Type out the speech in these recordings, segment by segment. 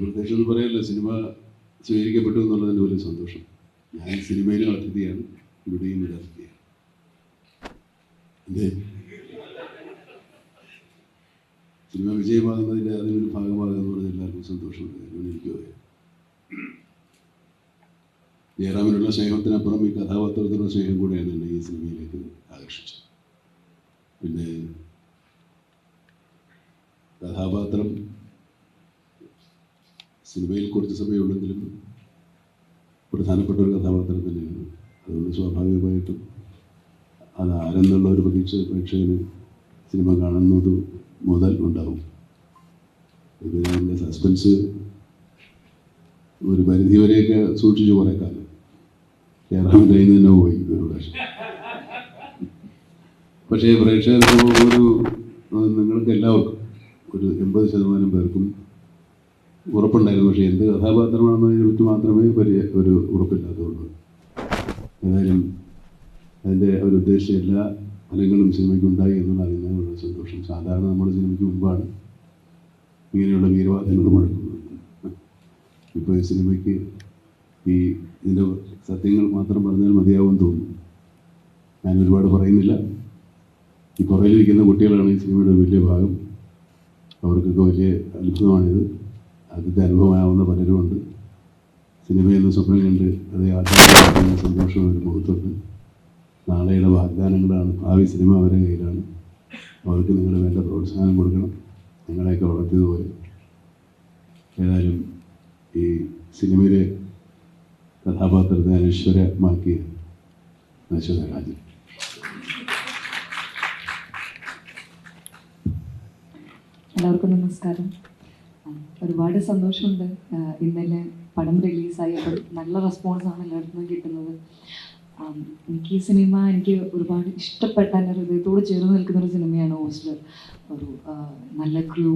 പ്രത്യേകിച്ച് ഒന്നും പറയാനില്ല സിനിമ സ്വീകരിക്കപ്പെട്ടു എന്നുള്ളതിന്റെ വലിയ സന്തോഷം. ഞാൻ സിനിമയിലും അതിഥിയാണ് ഇവിടെയും ഒരു അതിഥിയാണ്. സിനിമ വിജയമാകുന്നതിന്റെ അതിനൊരു ഭാഗമാകുക പറഞ്ഞാൽ എല്ലാവർക്കും സന്തോഷമുണ്ട്. കാര്യമാണ് എനിക്ക് പറയാം ജയറാമിനുള്ള സ്നേഹത്തിനപ്പുറം ഈ കഥാപാത്രത്തിനുള്ള സ്നേഹം കൂടെയാണ് എന്നെ ഈ സിനിമയിലേക്ക് ആകർഷിച്ചത്. പിന്നെ കഥാപാത്രം സിനിമയിൽ കുറച്ച് സമയമുണ്ടെങ്കിലും പ്രധാനപ്പെട്ട ഒരു കഥാപാത്രം തന്നെയാണ്. അതുകൊണ്ട് സ്വാഭാവികമായിട്ടും അത് ആരെന്നുള്ള ഒരു പ്രതീക്ഷ പ്രേക്ഷകന് സിനിമ കാണുന്നത് മുതൽ ഉണ്ടാവും. പിന്നെ സസ്പെൻസ് ഒരു പരിധി വരെയൊക്കെ സൂക്ഷിച്ചു കുറേ കാലം. കേരളം നിന്ന് തന്നെ പോയി ഒരു പ്രാവശ്യം. പക്ഷേ പ്രേക്ഷകർക്ക് ഒരു നിങ്ങൾക്ക് എല്ലാവർക്കും ഒരു എൺപത് ശതമാനം പേർക്കും ഉറപ്പുണ്ടായിരുന്നു. പക്ഷേ എന്ത് കഥാപാത്രമാണെന്നതിനെ പറ്റി മാത്രമേ വലിയ ഒരു ഉറപ്പില്ലാത്തതുള്ളൂ. ഏതായാലും അതിന്റെ ഉദ്ദേശം എല്ലാ ഫലങ്ങളും സിനിമയ്ക്ക് ഉണ്ടായി എന്നുള്ള അറിയുന്നത് വളരെ സന്തോഷം. സാധാരണ നമ്മുടെ സിനിമയ്ക്ക് മുമ്പാണ് ഇങ്ങനെയുള്ള വീരവാദങ്ങൾ മുഴക്കുന്നത് ഇപ്പോൾ ഈ സിനിമയ്ക്ക് ഈ ഇതിന്റെ സത്യങ്ങൾ മാത്രം പറഞ്ഞാൽ മതിയാവുമെന്ന് തോന്നുന്നു. ഞാൻ ഒരുപാട് പറയുന്നില്ല. ഈ പുറകിലിരിക്കുന്ന കുട്ടികളാണ് ഈ സിനിമയുടെ വലിയ ഭാഗം. അവർക്കൊക്കെ വലിയ അത്ഭുതമാണിത്. ആദ്യത്തെ അനുഭവമാവുന്ന പലരുമുണ്ട്. സിനിമയെന്ന് സ്വപ്നം കണ്ട് അത് യാഥാർത്ഥ്യമാക്കുന്ന സന്തോഷം ഒരു മുഖത്തുണ്ട് നാളെയുടെ വാഗ്ദാനങ്ങളാണ്. ഭാവി സിനിമ അവരുടെ കയ്യിലാണ്. അവർക്ക് നിങ്ങൾ വേണ്ട പ്രോത്സാഹനം കൊടുക്കണം. നിങ്ങളെയൊക്കെ വളർത്തിയതുപോലെ. ഏതായാലും ഈ സിനിമയിലെ കഥാപാത്രത്തെ അനശ്വരമാക്കിയ നശ്വര രാജൻ എല്ലാവർക്കും നമസ്കാരം. ഒരുപാട് സന്തോഷമുണ്ട്. ഇന്നലെ പടം റിലീസായപ്പോൾ നല്ല റെസ്പോൺസാണ് എല്ലായിടത്തും കിട്ടുന്നത്. എനിക്ക് ഈ സിനിമ എനിക്ക് ഒരുപാട് ഇഷ്ടപ്പെട്ട എന്റെ ഹൃദയത്തോട് ചേർന്ന് നിൽക്കുന്ന ഒരു സിനിമയാണ് ഹോസ്റ്റൽ ഒരു നല്ല ക്രൂ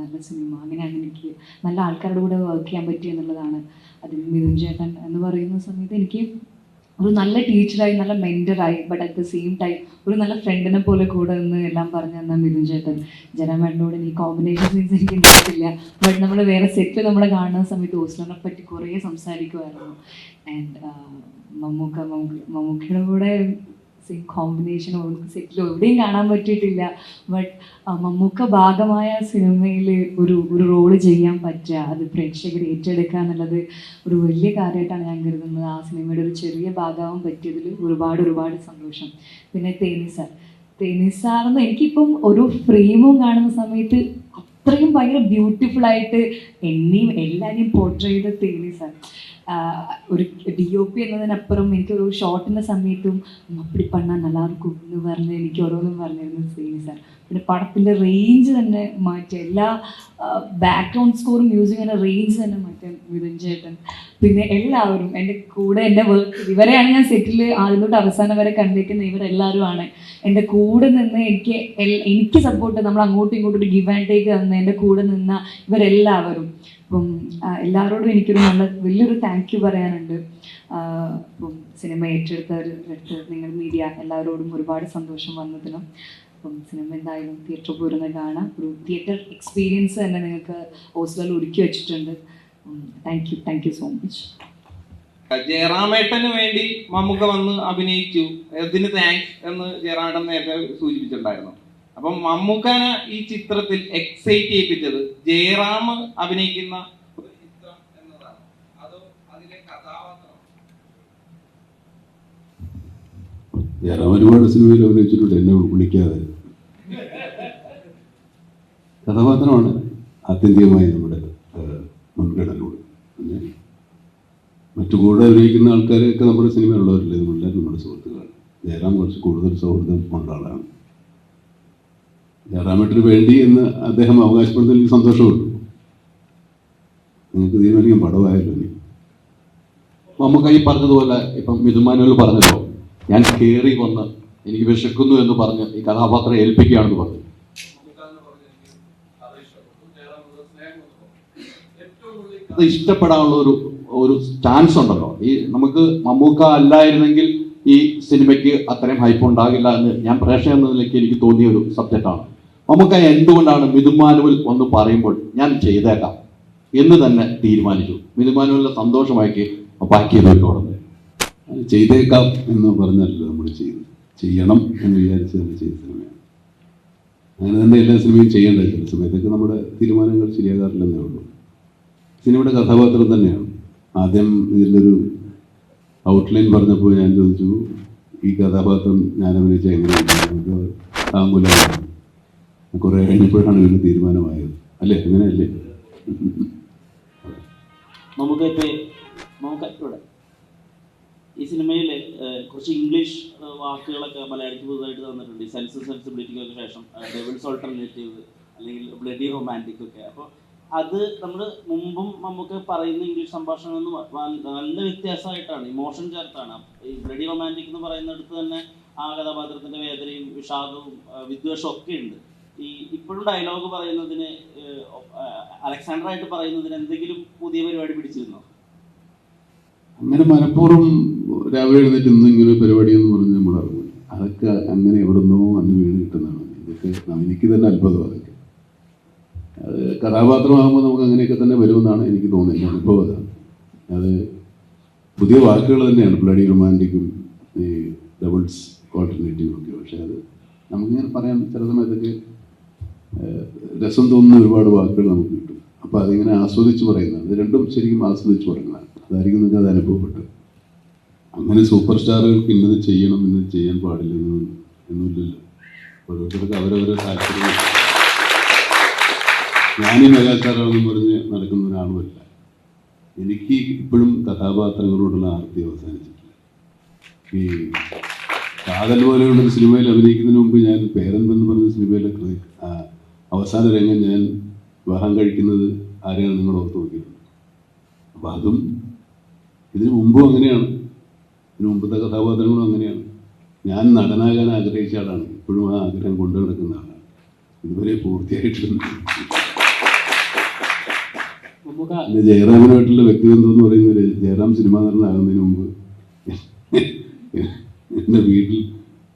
നല്ല സിനിമ. അങ്ങനെയാണ് എനിക്ക് നല്ല ആൾക്കാരുടെ കൂടെ വർക്ക് ചെയ്യാൻ പറ്റിയെന്നുള്ളതാണ്. അതിൽ മിഥുൻ ചേട്ടൻ എന്ന് പറയുന്ന സമയത്ത് എനിക്ക് ഒരു നല്ല ടീച്ചറായി നല്ല മെന്ററായി but at the same time ഒരു നല്ല ഫ്രണ്ടിനെ പോലെ കൂടെ നിന്ന് എല്ലാം പറഞ്ഞു തന്ന മിഥുൻ ചേട്ടൻ. ജനമേട്ടനോട് ഈ കോമ്പിനേഷൻ സീൻസ് എനിക്ക് ഉണ്ടായിട്ടില്ല. ബട്ട് നമ്മൾ വേറെ സെറ്റ് നമ്മൾ കാണുന്ന സമയത്ത് ഓസ്ലറിനെ പറ്റി കുറേ സംസാരിക്കുമായിരുന്നു ആൻഡ് മമ്മൂക്ക മമ്മൂക്ക മമ്മൂക്കയുടെ കൂടെ സെയിം കോമ്പിനേഷൻ നമുക്ക് സെറ്റിൽ എവിടെയും കാണാൻ പറ്റിയിട്ടില്ല. ബട്ട് മമ്മൂക്ക ഭാഗമായ സിനിമയിൽ ഒരു ഒരു റോൾ ചെയ്യാൻ പറ്റുക. അത് പ്രേക്ഷകർ ഏറ്റെടുക്കുക എന്നുള്ളത് ഒരു വലിയ കാര്യമായിട്ടാണ് ഞാൻ കരുതുന്നത്. ആ സിനിമയുടെ ഒരു ചെറിയ ഭാഗമാവാൻ പറ്റിയതിൽ ഒരുപാട് ഒരുപാട് സന്തോഷം. പിന്നെ തേനി സാർ. തേനി എനിക്കിപ്പം ഒരു ഫ്രെയിമും കാണുന്ന സമയത്ത് അത്രയും ഭയങ്കര ബ്യൂട്ടിഫുൾ ആയിട്ട് എന്നെയും എല്ലാവരെയും പോർട്രേ ചെയ്ത തേനി സാർ. ആഹ് ഒരു ഡി ഒ പി എന്നതിനപ്പുറം എനിക്കൊരു ഷോട്ടിൻ്റെ സമയത്തും അപ്പടി പണ്ണാൻ நல்லா இருக்கும் എന്ന് പറഞ്ഞ് എനിക്ക് ഓരോന്നും പറഞ്ഞിരുന്നു ശ്രീനി സാർ പിന്നെ പടത്തിന്റെ റേഞ്ച് തന്നെ മാറ്റി. എല്ലാ ബാക്ക്ഗ്രൗണ്ട് സ്കോറും മ്യൂസിക്കിന്റെ റേഞ്ച് തന്നെ മാറ്റാൻ ചേട്ടൻ. പിന്നെ എല്ലാവരും എന്റെ കൂടെ എന്റെ വർക്ക് ഇവരെയാണ് ഞാൻ സെറ്റിൽ ആദ്യം തൊട്ട് അവസാനം വരെ കണ്ടിരിക്കുന്ന ഇവരെല്ലാവരുമാണ്. എന്റെ കൂടെ നിന്ന് എനിക്ക് എനിക്ക് സപ്പോർട്ട് നമ്മൾ അങ്ങോട്ടും ഇങ്ങോട്ടും ഒരു ഗിവ് ആൻഡ് ടേക്ക് തന്ന എന്റെ കൂടെ നിന്ന ഇവരെല്ലാവരും. അപ്പം എല്ലാവരോടും എനിക്കൊരു നല്ല വലിയൊരു താങ്ക് യു പറയാനുണ്ട്. അപ്പം സിനിമ ഏറ്റെടുത്തവർ എടുത്ത് നിങ്ങൾ മീഡിയ എല്ലാവരോടും ഒരുപാട് സന്തോഷം വന്നതിനും. അപ്പം സിനിമ എന്തായാലും തിയേറ്റർ പോരുന്ന കാണാം. ഒരു തിയേറ്റർ എക്സ്പീരിയൻസ് തന്നെ നിങ്ങൾക്ക് ഹോസ്റ്റലിൽ ഒരുക്കി വെച്ചിട്ടുണ്ട്. Thank you thank you so much ജയറാമേട്ടന് വേണ്ടി മമ്മൂക്ക വന്ന് അഭിനയിച്ചു. അതിന് താങ്ക്സ് എന്ന് ജയറാമേട്ടൻ നേരത്തെ സൂചിപ്പിച്ചിട്ടുണ്ടായിരുന്നു. അപ്പം മമ്മൂക്കാനെ ഈ ചിത്രത്തിൽ എക്സൈറ്റ് ചെയ്യിപ്പിച്ചത്. ജയറാം അഭിനയിക്കുന്ന ജയറാം ഒരുപാട് സിനിമയിൽ അഭിനയിച്ചിട്ടുണ്ട്. എന്നെ വിളിക്കാതെ. കഥാപാത്രമാണ് ആത്യന്തികമായി നമ്മുടെ മുൻഗണനയോട് പിന്നെ മറ്റു കൂടെ അഭിനയിക്കുന്ന ആൾക്കാരെയൊക്കെ നമ്മുടെ സിനിമയിലുള്ളവരല്ലേ? നമ്മളുടെ നമ്മുടെ സുഹൃത്തുക്കളാണ്. ജയറാം കുറച്ച് കൂടുതൽ സൗഹൃദം ഉള്ള ആളാണ്. ജയറാമേട്ടിന് വേണ്ടി എന്ന് അദ്ദേഹം അവകാശപ്പെടുന്നതിൽ എനിക്ക് സന്തോഷമുണ്ട്. നിങ്ങൾക്ക് തീരുമാനിക്കാൻ പടമായല്ലോ ഇനി. നമുക്ക് ഈ പറഞ്ഞതുപോലെ ഇപ്പം മിഥുമാനുവൽ പറഞ്ഞപ്പോൾ ഞാൻ കയറി വന്ന് എനിക്ക് വിശക്കുന്നു എന്ന് പറഞ്ഞ് ഈ കഥാപാത്രം ഏൽപ്പിക്കുകയാണെന്ന് പറഞ്ഞു. അത് ഇഷ്ടപ്പെടാനുള്ള ഒരു ഒരു ചാൻസ് ഉണ്ടല്ലോ. ഈ നമുക്ക് മമ്മൂക്ക അല്ലായിരുന്നെങ്കിൽ ഈ സിനിമയ്ക്ക് അത്രയും ഹൈപ്പ് ഉണ്ടാകില്ല എന്ന് ഞാൻ പ്രേക്ഷകൻ എന്ന നിലയ്ക്ക് എനിക്ക് തോന്നിയ ഒരു സബ്ജക്റ്റാണ് മമ്മൂക്ക എന്തുകൊണ്ടാണ് മിഥുമാനുവൽ ഒന്ന് പറയുമ്പോൾ ഞാൻ ചെയ്തേക്കാം എന്ന് തന്നെ തീരുമാനിച്ചു. മിനിമാനുള്ള സന്തോഷമാക്കി ബാക്കി അത് ചെയ്തേക്കാം എന്ന് പറഞ്ഞല്ലോ നമ്മൾ ചെയ്തു. ചെയ്യണം എന്ന് വിചാരിച്ച് തന്നെ ചെയ്ത സിനിമയാണ്. അങ്ങനെ തന്നെ എല്ലാ സിനിമയും ചെയ്യേണ്ടത് ചില സമയത്തൊക്കെ നമ്മുടെ തീരുമാനങ്ങൾ ശരിയാകാറില്ലെന്നേ ഉള്ളൂ. സിനിമയുടെ കഥാപാത്രം തന്നെയാണ്. ആദ്യം ഇതിന്റെ ഒരു ഔട്ട്ലൈൻ പറഞ്ഞപ്പോൾ ഞാൻ ചോദിച്ചു ഈ കഥാപാത്രം ഞാൻ അഭിനയിച്ച എങ്ങനെയാണ് താങ്കൂലമാണ് കുറേ കഴിഞ്ഞപ്പോഴാണ് ഇതിന് തീരുമാനമായത്. അല്ലേ? അങ്ങനെയല്ലേ? നമുക്ക് ഈ സിനിമയിൽ കുറച്ച് ഇംഗ്ലീഷ് വാക്കുകളൊക്കെ മലയാളിക്ക് പുതുതായിട്ട് തന്നിട്ടുണ്ട്. സെൻസ് സെൻസിബിലിറ്റിക്കൊക്കെ ശേഷം ഡെവിൾസ് ഓൾട്ടർനേറ്റീവ് അല്ലെങ്കിൽ ബ്ലഡി റൊമാന്റിക് ഒക്കെ. അപ്പോൾ അത് നമ്മൾ മുമ്പും നമുക്ക് പറയുന്ന ഇംഗ്ലീഷ് സംഭാഷണം നല്ല വ്യത്യാസമായിട്ടാണ് ഇമോഷൻ ചേർത്താണ്. ബ്ലഡി റൊമാന്റിക് എന്ന് പറയുന്നിടത്ത് തന്നെ ആ കഥാപാത്രത്തിന്റെ വേദനയും വിഷാദവും വിദ്വേഷവും ഒക്കെ ഉണ്ട്. ഈ ഇപ്പോഴും ഡയലോഗ് പറയുന്നതിന് അലക്സാണ്ടർ ആയിട്ട് പറയുന്നതിന് എന്തെങ്കിലും പുതിയ പരിപാടി പിടിച്ചിരുന്നോ? അങ്ങനെ മനഃപൂർവം രാവിലെ എഴുന്നേറ്റ് ഇങ്ങനെ ഒരു പരിപാടി എന്ന് പറഞ്ഞ് നമ്മൾ അറിഞ്ഞു അതൊക്കെ അങ്ങനെ എവിടെ നിന്നോ അന്ന് വീണ് കിട്ടുന്നതാണ്. ഇതൊക്കെ എനിക്ക് തന്നെ അത്ഭുതമാണ്. കഥാപാത്രമാകുമ്പോൾ നമുക്ക് അങ്ങനെയൊക്കെ തന്നെ വരുമെന്നാണ് എനിക്ക് തോന്നുന്നത്. എന്റെ അനുഭവം അതാണ്. അത് പുതിയ വാക്കുകൾ തന്നെയാണ്. ബ്ലഡി റൊമാന്റിക്കും ഈ ഡബിൾസ് ഓൾട്ടർനേറ്റീവും ഒക്കെ. പക്ഷേ അത് നമുക്കിങ്ങനെ പറയാൻ ചില സമയത്തൊക്കെ രസം തോന്നുന്ന ഒരുപാട് വാക്കുകൾ നമുക്ക് കിട്ടും. അപ്പോൾ അതിങ്ങനെ ആസ്വദിച്ച് പറയുന്നതാണ്. ഇത് രണ്ടും ശരിക്കും ആസ്വദിച്ച് പറയുന്നതാണ്. അതായിരിക്കും നിങ്ങൾക്ക് അത് അനുഭവപ്പെട്ടു അങ്ങനെ സൂപ്പർ സ്റ്റാറുകൾക്ക് ഇന്നത് ചെയ്യണം ഇന്നത് ചെയ്യാൻ പാടില്ല എന്ന് ഒന്നുമില്ലല്ലോ ഓരോരുത്തർക്ക് അവരവരെ താല്പര്യം ഞാനീ മെഗാസ്റ്റാറാണെന്ന് പറഞ്ഞ് നടക്കുന്ന ഒരാളുമല്ല. എനിക്ക് ഇപ്പോഴും കഥാപാത്രങ്ങളോടുള്ള ആർത്തി അവസാനിച്ചിട്ടില്ല. ഈ കാതൽ പോലെയുള്ള സിനിമയിൽ അഭിനയിക്കുന്നതിന് മുമ്പ് ഞാൻ പേരെന്തെന്ന് പറഞ്ഞ സിനിമയിലെ അവസാന രംഗം ഞാൻ വിവാഹം കഴിക്കുന്നത് ആരെയാണ് നിങ്ങൾ ഓർത്ത് നോക്കിയിട്ടുണ്ട്. അപ്പം അതും ഇതിനു മുമ്പും അങ്ങനെയാണ്. ഇതിനു മുമ്പത്തെ കഥാപാത്രങ്ങളും അങ്ങനെയാണ്. ഞാൻ നടനാകാൻ ആഗ്രഹിച്ച ആളാണ്. ഇപ്പോഴും ആ ആഗ്രഹം കൊണ്ടു നടക്കുന്ന ആളാണ്. ഇതുവരെ പൂർത്തിയായിട്ടില്ല. നമുക്ക് പിന്നെ ജയറാമിനായിട്ടുള്ള വ്യക്തിബന്ധം എന്ന് പറയുന്നത് ജയറാം സിനിമാ നടനാകുന്നതിന് മുമ്പ് എന്റെ വീട്ടിൽ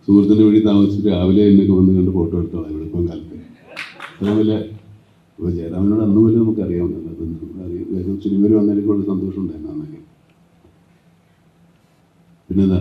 സുഹൃത്തിന്റെ വീട്ടിൽ താമസിച്ച് രാവിലെ എന്നൊക്കെ വന്ന് കണ്ട് ഫോട്ടോ എടുത്തോളാം എളുപ്പം കാലത്ത്. അതുപോലെ ഇപ്പോൾ ജയറാമിനോട് അന്ന് പോലെ നമുക്ക് അറിയാവുന്നതാണ് അത് അറിയാം. വേറെ സിനിമയിൽ വന്നതിനൊക്കെ ഉള്ള സന്തോഷം ഉണ്ടായിരുന്നു അന്നൊക്കെ. പിന്നെന്താ?